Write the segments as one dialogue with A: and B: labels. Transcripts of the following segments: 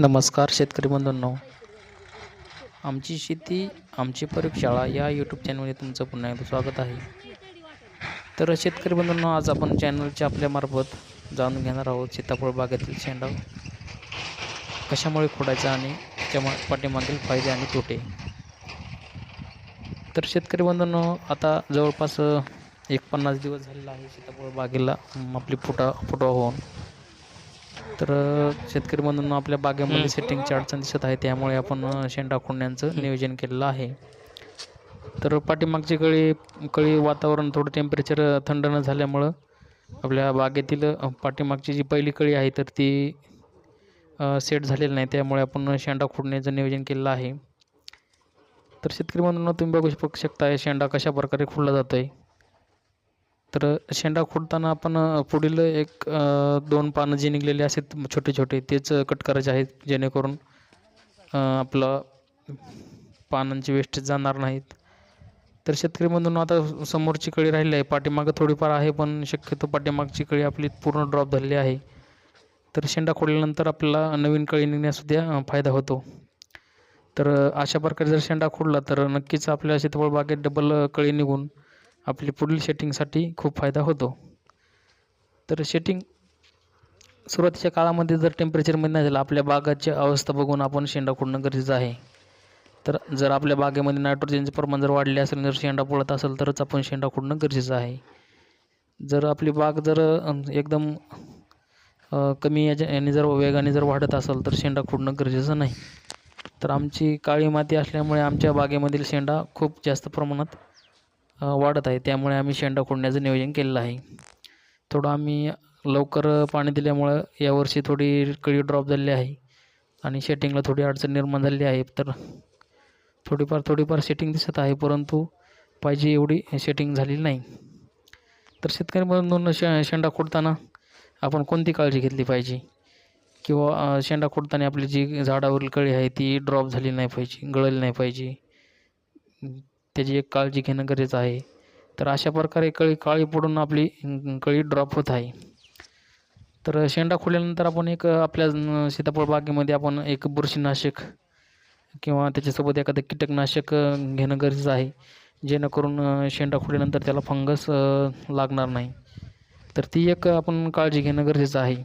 A: नमस्कार शेतकरी बंधूंनो. आमची शेती आमची प्रयोगशाळा या यूट्यूब चॅनलमध्ये तुमचं पुन्हा एकदा स्वागत आहे. तर शेतकरी बंधूंनो आज आपण चॅनलच्या आपल्यामार्फत जाणून घेणार आहोत सीताफळ बागेतील शेंडा. कशामुळे खोडायचा आणि त्याच्या पाठीमागील फायदे आणि तोटे. तर शेतकरी बंधूंनो आता जवळपास एक पन्नास दिवस झालेला आहे सीताफळ बागेला. आपली फुटा फुटवा होऊन. तर शेतकरी बंधूंनो आपल्या बागेमध्ये सेटिंगची अडचण दिसत आहे त्यामुळे आपण शेंडा खोडण्याचं नियोजन केलेलं आहे. तर पाठीमागची कळी कळी वातावरण थोडं टेम्परेचर थंड न झाल्यामुळं आपल्या बागेतील पाठीमागची जी पहिली कळी आहे तर ती सेट झालेली नाही. त्यामुळे आपण शेंडा खोडण्याचं नियोजन केलेलं आहे. तर शेतकरी बंधूंनो तुम्ही बघू शक- शकता शेंडा कशा प्रकारे खोडला जातो आहे तर शेंडा खोडताना आपण पुढील एक दोन पानं जे निघलेली आहेत छोटे छोटे तेच कट करायचे आहेत जेणेकरून आपलं पानांची वेस्टेज जाणार नाहीत. तर शेतकरी बंधून आता समोरची कळी राहिली आहे पाठीमागं थोडीफार आहे पण शक्यतो पाठीमागची कळी आपली पूर्ण ड्रॉप झालेली आहे. तर शेंडा खोडल्यानंतर आपल्याला नवीन कळी निघण्यासुद्धा फायदा होतो. तर अशा प्रकारे जर शेंडा खोडला तर नक्कीच आपल्या सीताफळ बागेत डबल कळी निघून आपली पुढील शेटिंगसाठी खूप फायदा होतो. तर शेटिंग सुरुवातीच्या काळामध्ये जर टेम्परेचरमध्ये नाही झालं आपल्या बागाची अवस्था बघून आपण शेंडा खोडणं गरजेचं आहे. तर जर आपल्या बागेमध्ये नायट्रोजनचे प्रमाण जर वाढले असेल जर शेंडा पडत असेल तरच आपण शेंडा खोडणं गरजेचं आहे. जर आपली बाग जर एकदम कमी याच्या याने जर वेगाने जर वाढत असेल तर शेंडा खोडणं गरजेचं नाही. तर आमची काळी माती असल्यामुळे आमच्या बागेमधील शेंडा खूप जास्त प्रमाणात वाढत आहे. त्यामुळे आम्ही शेंडा खोडण्याचं नियोजन केलेलं आहे. थोडं आम्ही लवकर पाणी दिल्यामुळं यावर्षी थोडी कळी ड्रॉप झालेली आहे आणि शेटिंगला थोडी अडचण निर्माण झालेली आहे. तर थोडीफार थोडीफार सेटिंग दिसत आहे परंतु पाहिजे एवढी सेटिंग झालेली नाही. तर शेतकरी बंधूंनो शे शेंडा खोडताना आपण कोणती काळजी घेतली पाहिजे? किंवा शेंडा खोडताना आपली जी झाडावरील कळी आहे ती ड्रॉप झाली नाही पाहिजे गळली नाही पाहिजे? त्याची एक काळजी घेणं गरजेचं आहे. तर अशा प्रकारे कळी काळी पडून आपली कळी ड्रॉप होत आहे. तर शेंडा खोडल्यानंतर आपण एक आपल्या सीताफळ बागेमध्ये आपण एक बुरशीनाशक किंवा त्याच्यासोबत एखादं कीटकनाशक घेणं गरजेचं आहे. जेणेकरून शेंडा खोडल्यानंतर त्याला फंगस लागणार नाही. तर ती एक आपण काळजी घेणं गरजेचं आहे.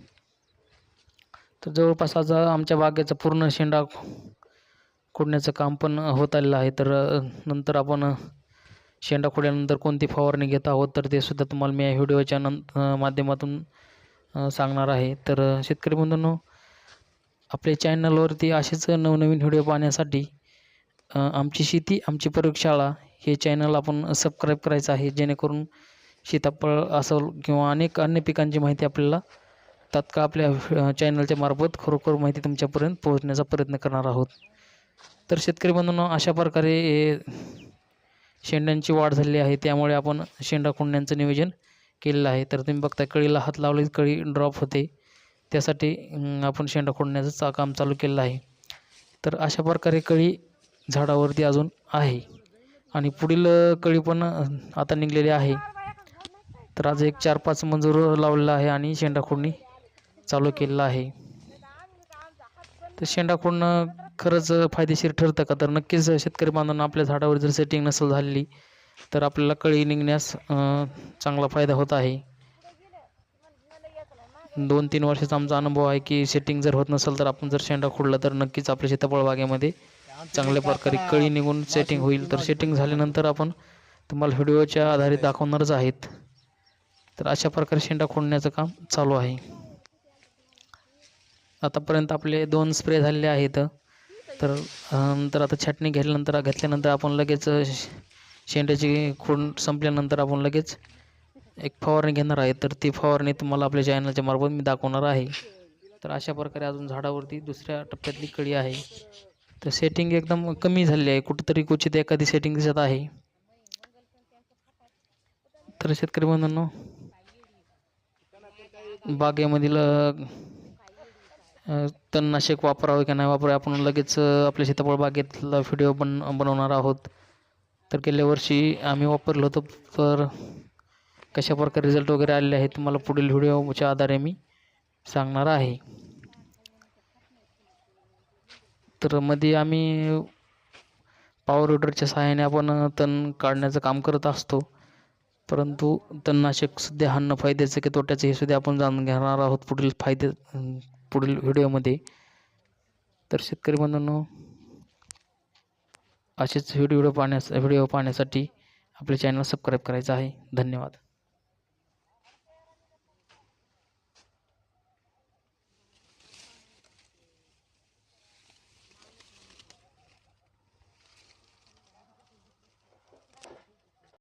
A: तर जवळपास आज आमच्या बागेचा पूर्ण शेंडा खोडण्याचं काम पण होत आलेलं आहे. तर नंतर आपण शेंडा खोडल्यानंतर कोणती फवारणी घेत आहोत? तर ते सुद्धा तुम्हाला मी या व्हिडिओच्या नं माध्यमातून सांगणार आहे. तर शेतकरी बंधूंनो आपल्या चॅनलवरती असेच नवनवीन व्हिडिओ पाहण्यासाठी आमची शेती आमची प्रयोगशाळा हे चॅनल आपण सबस्क्राईब करायचं आहे. जेणेकरून सीताफळ असेल किंवा अनेक अन्य पिकांची माहिती आपल्याला तात्काळ आपल्या चॅनलच्या मार्फत खरोखर माहिती तुमच्यापर्यंत पोहोचण्याचा प्रयत्न करणार आहोत. तर शेतकरी बंधूंनो अशा प्रकारे शेंड्यांची वाढ झालेली आहे. त्यामुळे आपण शेंडा खोडण्याचं नियोजन केलेलं आहे. तर तुम्ही बघता कळीला हात लावले कळी ड्रॉप होते. त्यासाठी आपण शेंडा खोडण्याचं चा काम चालू केलेलं आहे. तर अशा प्रकारे कळी झाडावरती अजून आहे. आणि पुढील कळी पण आता निघलेली आहे. तर आज एक चार पाच मंजूर लावलेला आहे आणि शेंडा खोडणी चालू केलेलं आहे. तर शेंडा खोडणं खरंच फायदेशीर ठरतं का? तर नक्कीच शेतकरी बांधवांना आपल्या झाडावर जर सेटिंग नसेल झालेली तर आपल्याला कळी निघण्यास चांगला फायदा होत आहे. दोन तीन वर्षाचा आमचा अनुभव आहे की सेटिंग जर होत नसेल तर आपण जर शेंडा खोडला तर नक्कीच आपल्या सीताफळ बागेमध्ये चांगल्या प्रकारे कळी निघून सेटिंग होईल. तर सेटिंग झाल्यानंतर आपण तुम्हाला व्हिडिओच्या आधारे दाखवणारच आहेत. तर अशा प्रकारे शेंडा खोडण्याचं काम चालू आहे. आतापर्यंत आपले दोन स्प्रे झालेले आहेत. तर नंतर आता छाटणी घेतल्यानंतर घेतल्यानंतर आपण लगेच शेंड्याची खोड संपल्यानंतर आपण लगेच एक फवारणी घेणार आहे. तर ती फवारणी तुम्हाला आपल्या चॅनलच्या मार्फत मी दाखवणार आहे. तर अशा प्रकारे अजून झाडावरती दुसऱ्या टप्प्यातली कळी आहे. तर सेटिंग एकदम कमी झालेली आहे. कुठेतरी क्वचित एखादी सेटिंग दिसत आहे. तर शेतकरी बंधूंनो बागेमधील तणनाशक वापरावं की नाही वापरावं आपण लगेच आपल्या सीताफळ बागेतला व्हिडिओ बन बनवणार आहोत. तर गेल्या वर्षी आम्ही वापरलं होतं तर कशा प्रकारे रिझल्ट वगैरे आलेले आहेत तुम्हाला पुढील व्हिडिओच्या आधारे मी सांगणार आहे. तर मध्ये आम्ही पॉवर विडरच्या सहाय्याने आपण तण काढण्याचं काम करत असतो. परंतु तणनाशक सध्या हाणणं फायद्याचं की तोट्याचं हे सुद्धा आपण जाणून घेणार आहोत पुढील फायदे पुढील व्हिडिओमध्ये. तर शेतकरी बंधूंनो असेच व्हिडिओ पाहण्यास व्हिडिओ पाहण्यासाठी आपले चॅनल सबस्क्राईब करायचं आहे. धन्यवाद.